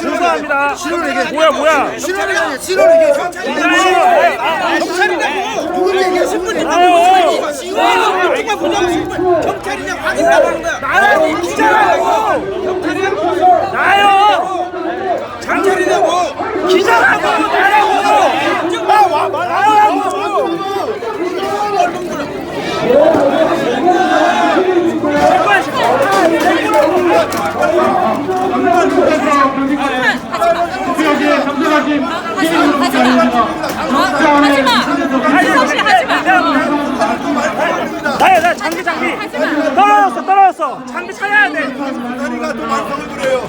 죄송합니다. 뭐야 뭐야? 신원이가 신원이게 기자예요. 아, 누구 얘기야 신분이 아유. 누가 보냐고 경찰이냐 확인 나가는 거야 나요 기자라고. 나요. 경찰이냐고 기자라고 나라고. 아와 나라고. 지역에 참석하신 하지마! 하지마! 혹시 하지마! 나야 나 장비 장비. 떨어졌어 떨어졌어. 장비 찾아야 돼. 다리가 또 말썽을 부려요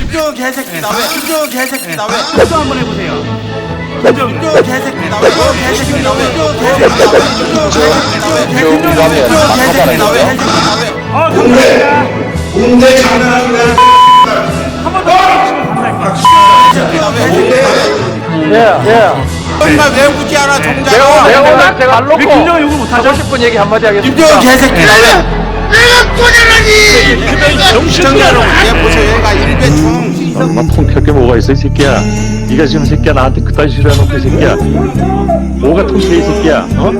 김정은 개새끼 나왜 김정은 개새끼 나왜 박수 한번 해보세요. 김정은. 김정은 개새끼 나왜 개새끼 나왜 개새끼 나왜 김정은 개새끼 나왜 개새끼 나왜 개새끼 나왜 어 감사합니다. 군대 장난이나 한번더 감사할게요. 정말 왜 묻지 않아 정작 내가 오늘 제가 안 놓고? 하고 싶은 얘기 한마디 하겠습니다. 김정은 개새끼 나왜 시청자 여러분 얘 보세요 얘가 일배충 얼마 통쾌하게 뭐가 있어 이 새끼야? 네가 지금 새끼야 나한테 그딴 식으로 해놓고 이 새끼야? 뭐가 통쾌해 이 새끼야? 어?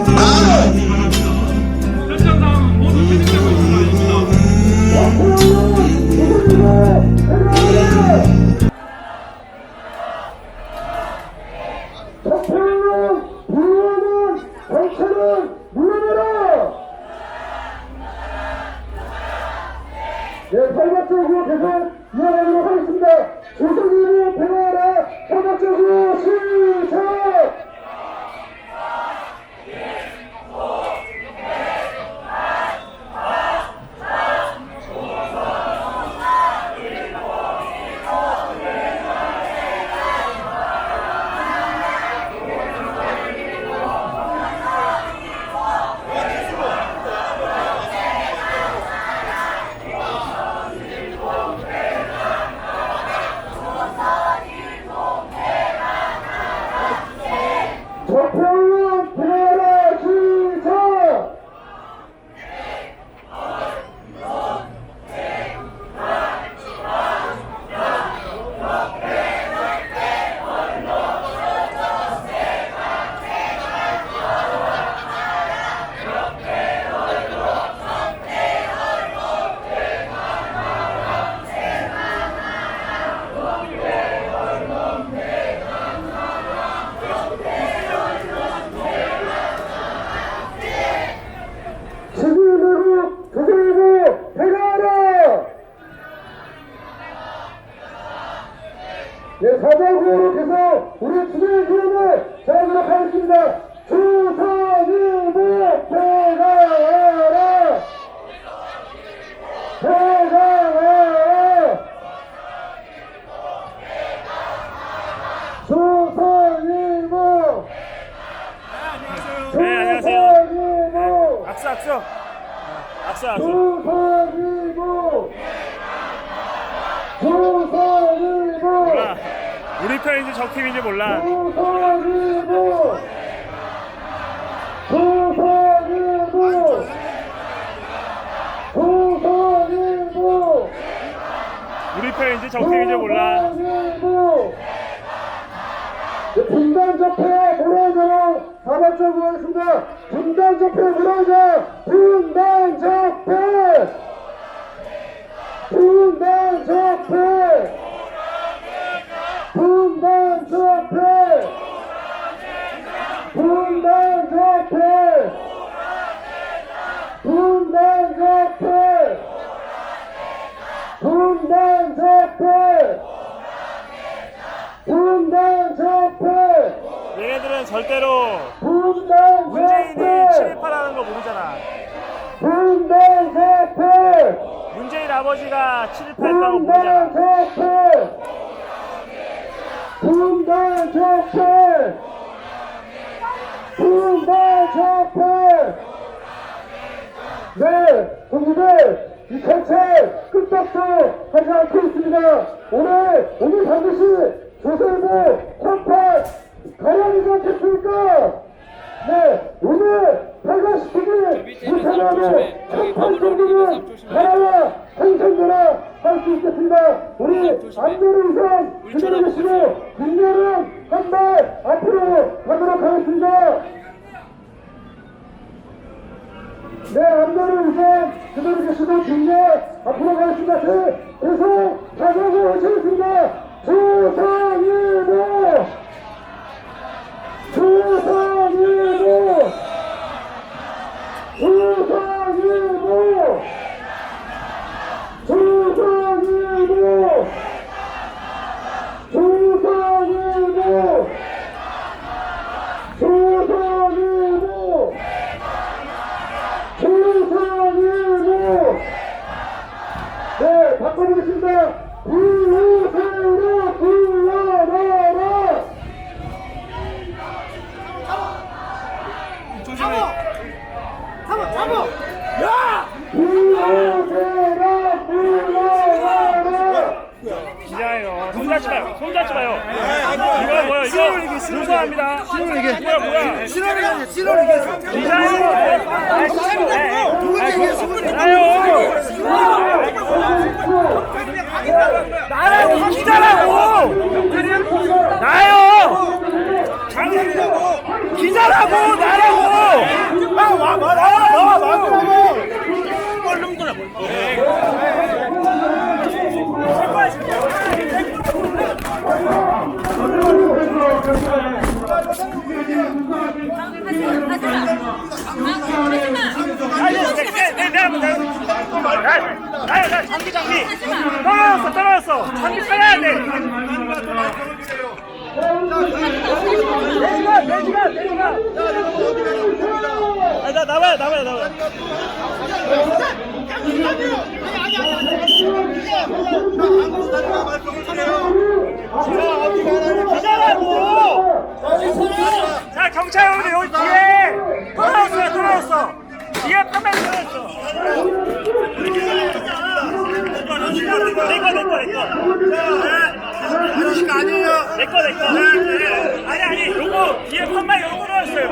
악수 악수. 악수 악수. 조선일보 조선일보 몰라. 우리 편인지 적 팀인지 몰라. 조선일보 조선일보 조선일보 우리 편인지 적 팀인지 몰라. 조선일보 네, 분단 접해 물어줘 사발적으로 하겠습니다. 분단 접해 물어줘 분단 접해 분단 접해 분단 접해 분단 접해 분단 접해 분단 접해 분단 접해 얘네들은 절대로 문재인이 친일파라는 거 모르잖아. 문재인 아버지가 친일파였다고 모르잖아. 네, 동지들 이 경찰 끝박도 하지 않고 있습니다. 오늘 오늘 반드시 조선일보 콘 팔 가야하지 않겠습니까? 네, 오늘 발간시키기 부산함의 첫발정도는 하나와 생생되라 할 수 있겠습니다. 우리 안전을 우선 기다려주시고 뒷면은 한발 앞으로 가도록 하겠습니다. 네, 안전을 우선 기다려주시고 뒷면 앞으로 가겠습니다. 그, 계속 가자고 외치겠습니다. 조상일보! 조상일보! 조상일보! 조상일보! 조상일보! 조상일보! 조상일보! 네, 바꿔보겠습니다. 불우세로 불러라라! 불러세로 불러라라! 기자예요. 손 잡지 마요. 손 잡지 마요. 이거 무서합니다. 뭐야 뭐야? 신호를 신호를 기자예요. 아, 나요. 나라고 기자라고. 나요. 기자라고 나라고. 나와 나와 나와 나와. 나야 장비 장비 떨어졌어 떨어졌어 장비 빼야 돼 내지마 내지마 내지마 아나 나와요 나와요 나와요 기자라고 자 경찰분들 여기 뒤에. 떨어졌어요 떨어졌어. 뒤에 판매 떨어졌어 내거 내거 내거 아니에요. 내거 내거 아니 아니 요거 뒤에 판매 요거 떨어졌어요